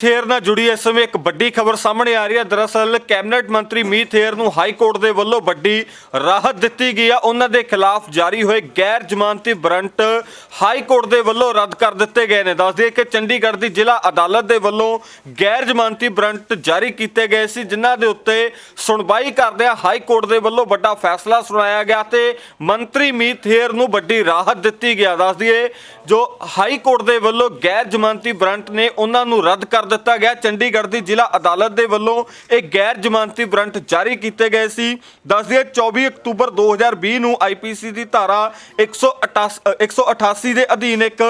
There ਨਾਲ ਜੁੜੀ ਇਸ ਸਮੇਂ ਇੱਕ ਵੱਡੀ ਖਬਰ ਸਾਹਮਣੇ ਆ ਰਹੀ ਹੈ। ਦਰਅਸਲ ਕੈਬਨਿਟ ਮੰਤਰੀ ਮੀਤ ਥੇਰ ਨੂੰ ਹਾਈ ਕੋਰਟ ਦੇ ਵੱਲੋਂ ਵੱਡੀ ਰਾਹਤ ਦਿੱਤੀ ਗਈ ਆ। ਉਹਨਾਂ ਦੇ ਖਿਲਾਫ ਜਾਰੀ ਹੋਏ ਗੈਰ ਜ਼ਮਾਨਤੀ ਵਾਰੰਟ ਹਾਈ ਕੋਰਟ ਦੇ ਵੱਲੋਂ ਰੱਦ ਕਰ ਦਿੱਤੇ ਗਏ ਨੇ। ਦੱਸ ਦਈਏ ਕਿ ਚੰਡੀਗੜ੍ਹ ਦੀ ਜ਼ਿਲ੍ਹਾ ਅਦਾਲਤ ਦੇ ਵੱਲੋਂ ਗੈਰ ਜ਼ਮਾਨਤੀ ਵਾਰੰਟ ਜਾਰੀ ਕੀਤੇ ਗਏ ਸੀ, ਜਿਨ੍ਹਾਂ ਦੇ ਉੱਤੇ ਸੁਣਵਾਈ ਕਰਦਿਆਂ ਹਾਈ ਕੋਰਟ ਦੇ ਵੱਲੋਂ ਵੱਡਾ ਫੈਸਲਾ ਸੁਣਾਇਆ ਗਿਆ ਤੇ ਮੰਤਰੀ ਮੀਤ ਥੇਰ ਨੂੰ ਵੱਡੀ ਰਾਹਤ ਦਿੱਤੀ ਗਿਆ। ਦੱਸ ਦਈਏ, ਜੋ ਹਾਈ ਕੋਰਟ ਦੇ ਵੱਲੋਂ ਗੈਰ ਜ਼ਮਾਨਤੀ ਵਾਰੰਟ ਨੇ, ਉਹਨਾਂ ਨੂੰ ਰੱਦ ਕਰ ਦਿੱਤਾ ਗਿਆ। ਚੰਡੀਗੜ੍ਹ ਦੀ ਜ਼ਿਲ੍ਹਾ ਅਦਾਲਤ ਦੇ ਵੱਲੋਂ ਇਹ ਗੈਰ ਜ਼ਮਾਨਤੀ ਵਾਰੰਟ ਜਾਰੀ ਕੀਤੇ ਗਏ ਸੀ। ਦੱਸ ਦਈਏ 24 ਅਕਤੂਬਰ 2020 ਨੂੰ ਆਈਪੀਸੀ ਦੀ ਧਾਰਾ 188 188 ਦੇ ਅਧੀਨ ਇੱਕ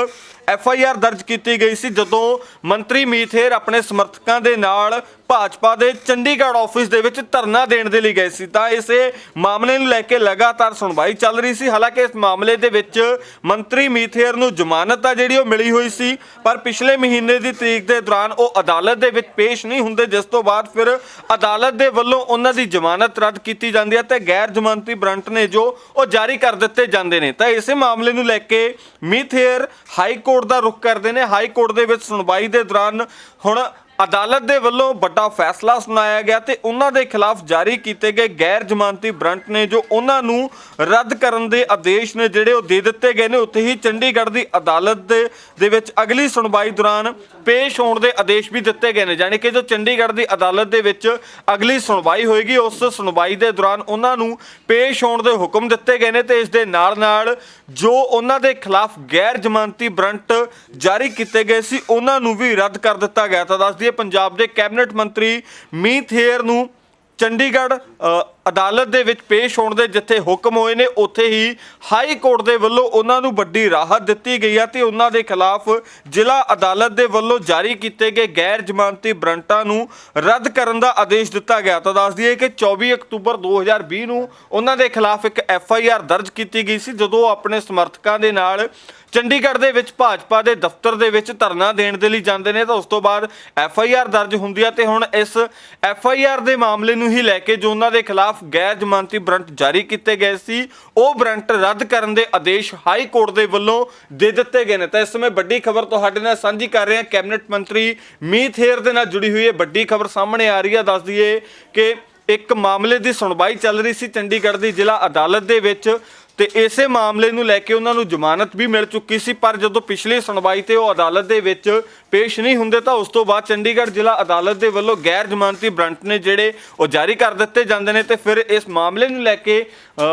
ਐਫ ਆਈ ਆਰ ਦਰਜ ਕੀਤੀ ਗਈ ਸੀ ਜਦੋਂ ਮੰਤਰੀ ਮੀਥੇਰ ਆਪਣੇ ਸਮਰਥਕਾਂ ਦੇ ਨਾਲ ਭਾਜਪਾ ਦੇ ਚੰਡੀਗੜ੍ਹ ਆਫਿਸ ਦੇ ਵਿੱਚ ਧਰਨਾ ਦੇਣ ਦੇ ਲਈ ਗਏ ਸੀ। ਤਾਂ ਇਸੇ ਮਾਮਲੇ ਨੂੰ ਲੈ ਕੇ ਲਗਾਤਾਰ ਸੁਣਵਾਈ ਚੱਲ ਰਹੀ ਸੀ। ਹਾਲਾਂਕਿ ਇਸ ਮਾਮਲੇ ਦੇ ਵਿੱਚ ਮੰਤਰੀ ਮੀਥੇਰ ਨੂੰ ਜ਼ਮਾਨਤ ਆ ਜਿਹੜੀ ਉਹ ਮਿਲੀ ਹੋਈ ਸੀ, ਪਰ ਪਿਛਲੇ ਮਹੀਨੇ ਦੀ ਤਰੀਕ ਦੇ ਦੌਰਾਨ ਉਹ ਅਦਾਲਤ ਦੇ ਵਿੱਚ ਪੇਸ਼ ਨਹੀਂ ਹੁੰਦੇ, ਜਿਸ ਤੋਂ ਬਾਅਦ ਫਿਰ ਅਦਾਲਤ ਦੇ ਵੱਲੋਂ ਉਹਨਾਂ ਦੀ ਜ਼ਮਾਨਤ ਰੱਦ ਕੀਤੀ ਜਾਂਦੀ ਹੈ ਤੇ ਗੈਰ ਜ਼ਮਾਨਤੀ ਬਰੰਟ ਨੇ ਜੋ ਉਹ ਜਾਰੀ ਕਰ ਦਿੱਤੇ ਜਾਂਦੇ ਨੇ। ਤਾਂ ਇਸੇ ਮਾਮਲੇ ਨੂੰ ਲੈ ਕੇ ਮੀਥੇਰ ਹਾਈ ਕੋਰਟ ਦਾ ਰੁਖ ਕਰਦੇ ਨੇ। ਹਾਈ ਕੋਰਟ ਦੇ ਵਿੱਚ ਸੁਣਵਾਈ ਦੇ ਦੌਰਾਨ ਹੁਣ ਅਦਾਲਤ ਦੇ ਵੱਲੋਂ ਵੱਡਾ ਫੈਸਲਾ ਸੁਣਾਇਆ ਗਿਆ ਤੇ ਉਹਨਾਂ ਦੇ ਖਿਲਾਫ ਜਾਰੀ ਕੀਤੇ ਗਏ ਗੈਰ ਜ਼ਮਾਨਤੀ ਵਾਰੰਟ ਨੇ ਜੋ ਉਹਨਾਂ ਨੂੰ ਰੱਦ ਕਰਨ ਦੇ ਆਦੇਸ਼ ਨੇ ਜਿਹੜੇ ਉਹ ਦੇ ਦਿੱਤੇ ਗਏ ਨੇ, ਉੱਥੇ ਹੀ ਚੰਡੀਗੜ੍ਹ ਦੀ ਅਦਾਲਤ ਦੇ ਦੇ ਵਿੱਚ ਅਗਲੀ ਸੁਣਵਾਈ ਦੌਰਾਨ ਪੇਸ਼ ਹੋਣ ਦੇ ਆਦੇਸ਼ ਵੀ ਦਿੱਤੇ ਗਏ ਨੇ। ਯਾਨੀ ਕਿ ਜੋ ਚੰਡੀਗੜ੍ਹ ਦੀ ਅਦਾਲਤ ਦੇ ਵਿੱਚ ਅਗਲੀ ਸੁਣਵਾਈ ਹੋਏਗੀ, ਉਸ ਸੁਣਵਾਈ ਦੇ ਦੌਰਾਨ ਉਹਨਾਂ ਨੂੰ ਪੇਸ਼ ਹੋਣ ਦੇ ਹੁਕਮ ਦਿੱਤੇ ਗਏ ਨੇ ਤੇ ਇਸ ਦੇ ਨਾਲ ਨਾਲ ਜੋ ਉਹਨਾਂ ਦੇ ਖਿਲਾਫ ਗੈਰ ਜ਼ਮਾਨਤੀ ਵਾਰੰਟ ਜਾਰੀ ਕੀਤੇ ਗਏ ਸੀ, ਉਹਨਾਂ ਨੂੰ ਵੀ ਰੱਦ ਕਰ ਦਿੱਤਾ ਗਿਆ। ਤਾਂ ਦੱਸਦੀ ਪੰਜਾਬ ਦੇ ਕੈਬਨਿਟ ਮੰਤਰੀ ਮੀਤ ਹੇਅਰ ਨੂੰ ਚੰਡੀਗੜ੍ਹ ਅ, ਅਦਾਲਤ ਦੇ ਵਿੱਚ ਪੇਸ਼ ਹੋਣ ਦੇ ਜਿੱਥੇ ਹੁਕਮ ਹੋਏ ਨੇ, ਉੱਥੇ ਹੀ ਹਾਈ ਕੋਰਟ ਦੇ ਵੱਲੋਂ ਉਹਨਾਂ ਨੂੰ ਵੱਡੀ ਰਾਹਤ ਦਿੱਤੀ ਗਈ ਹੈ ਤੇ ਉਹਨਾਂ ਦੇ ਖਿਲਾਫ ਜ਼ਿਲ੍ਹਾ ਅਦਾਲਤ ਦੇ ਵੱਲੋਂ ਜਾਰੀ ਕੀਤੇ ਗਏ ਗੈਰ ਜ਼ਮਾਨਤੀ ਬਰੰਟਾਂ ਨੂੰ ਰੱਦ ਕਰਨ ਦਾ ਆਦੇਸ਼ ਦਿੱਤਾ ਗਿਆ। ਤਾਂ ਦੱਸ ਦਈਏ ਕਿ 24 ਅਕਤੂਬਰ 2020 ਨੂੰ ਉਹਨਾਂ ਦੇ ਖਿਲਾਫ ਇੱਕ ਐਫ ਆਈ ਆਰ ਦਰਜ ਕੀਤੀ ਗਈ ਸੀ, ਜਦੋਂ ਉਹ ਆਪਣੇ ਸਮਰਥਕਾਂ ਦੇ ਨਾਲ ਚੰਡੀਗੜ੍ਹ ਦੇ ਵਿੱਚ ਭਾਜਪਾ ਦੇ ਦਫ਼ਤਰ ਦੇ ਵਿੱਚ ਧਰਨਾ ਦੇਣ ਦੇ ਲਈ ਜਾਂਦੇ ਨੇ, ਤਾਂ ਉਸ ਤੋਂ ਬਾਅਦ ਐਫ ਆਈ ਆਰ ਦਰਜ ਹੁੰਦੀ ਹੈ ਤੇ ਹੁਣ ਇਸ ਐਫ ਆਈ ਆਰ ਦੇ ਮਾਮਲੇ ਨੂੰ ਹੀ ਲੈ ਕੇ ਜੋ ਉਹਨਾਂ ਦੇ ਖਿਲਾਫ ਗੈਰ ਜ਼ਮਾਨਤੀ ਵਾਰੰਟ ਜਾਰੀ ਕੀਤੇ ਗਏ ਸੀ। ਉਹ ਵਾਰੰਟ ਰੱਦ ਕਰਨ ਦੇ ਆਦੇਸ਼ ਹਾਈ ਕੋਰਟ ਦੇ ਵੱਲੋਂ ਦੇ ਦਿੱਤੇ ਗਏ ਨੇ। ਤਾਂ ਇਸ ਸਮੇਂ ਵੱਡੀ ਖਬਰ ਤੁਹਾਡੇ ਨਾਲ ਸਾਂਝੀ ਕਰ ਰਹੇ ਹਾਂ। ਕੈਬਨਿਟ ਮੰਤਰੀ ਮੀਤ ਹੇਰ ਦੇ ਨਾਲ ਜੁੜੀ ਹੋਈ ਹੈ ਵੱਡੀ ਖਬਰ ਸਾਹਮਣੇ ਆ ਰਹੀ ਹੈ। ਦੱਸ ਦਈਏ ਕਿ ਇੱਕ ਮਾਮਲੇ ਦੀ ਸੁਣਵਾਈ ਚੱਲ ਰਹੀ ਸੀ ਚੰਡੀਗੜ੍ਹ ਦੀ ਜ਼ਿਲ੍ਹਾ ਅਦਾਲਤ ਦੇ ਵਿੱਚ। ਤੇ ਇਸੇ ਮਾਮਲੇ ਨੂੰ ਲੈ ਕੇ ਉਹਨਾਂ ਨੂੰ ਜ਼ਮਾਨਤ ਵੀ ਮਿਲ ਚੁੱਕੀ ਸੀ, ਪਰ ਜਦੋਂ ਪਿਛਲੀ ਸੁਣਵਾਈ ਤੇ ਉਹ ਅਦਾਲਤ ਦੇ ਵਿੱਚ ਪੇਸ਼ ਨਹੀਂ ਹੁੰਦੇ ਤਾਂ ਉਸ ਤੋਂ ਬਾਅਦ ਚੰਡੀਗੜ੍ਹ ਜ਼ਿਲ੍ਹਾ ਅਦਾਲਤ ਦੇ ਵੱਲੋਂ ਗੈਰ ਜ਼ਮਾਨਤੀ ਵਾਰੰਟ ਨੇ ਜਿਹੜੇ ਉਹ ਜਾਰੀ ਕਰ ਦਿੱਤੇ ਜਾਂਦੇ ਨੇ ਤੇ ਫਿਰ ਇਸ ਮਾਮਲੇ ਨੂੰ ਲੈ ਕੇ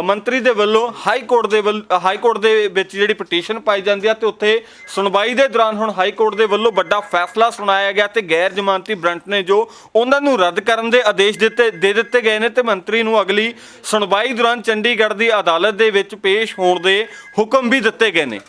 ਮੰਤਰੀ ਦੇ ਵੱਲੋਂ ਹਾਈ ਕੋਰਟ ਦੇ ਵੱਲ ਹਾਈ ਕੋਰਟ ਦੇ ਵਿੱਚ ਜਿਹੜੀ ਪਟੀਸ਼ਨ ਪਾਈ ਜਾਂਦੀ ਆ ਤੇ ਉੱਥੇ ਸੁਣਵਾਈ ਦੇ ਦੌਰਾਨ ਹੁਣ ਹਾਈ ਕੋਰਟ ਦੇ ਵੱਲੋਂ ਵੱਡਾ ਫੈਸਲਾ ਸੁਣਾਇਆ ਗਿਆ ਤੇ ਗੈਰ ਜ਼ਮਾਨਤੀ ਵਾਰੰਟ ਨੇ ਜੋ ਉਹਨਾਂ ਨੂੰ ਰੱਦ ਕਰਨ ਦੇ ਆਦੇਸ਼ ਦਿੱਤੇ, ਦੇ ਦਿੱਤੇ ਗਏ ਨੇ ਤੇ ਮੰਤਰੀ ਨੂੰ ਅਗਲੀ ਸੁਣਵਾਈ ਦੌਰਾਨ ਚੰਡੀਗੜ੍ਹ ਦੀ ਅਦਾਲਤ ਦੇ ਵਿੱਚ ਪੇਸ਼ ਹੋਣ ਦੇ ਹੁਕਮ ਵੀ ਦਿੱਤੇ ਗਏ ਨੇ।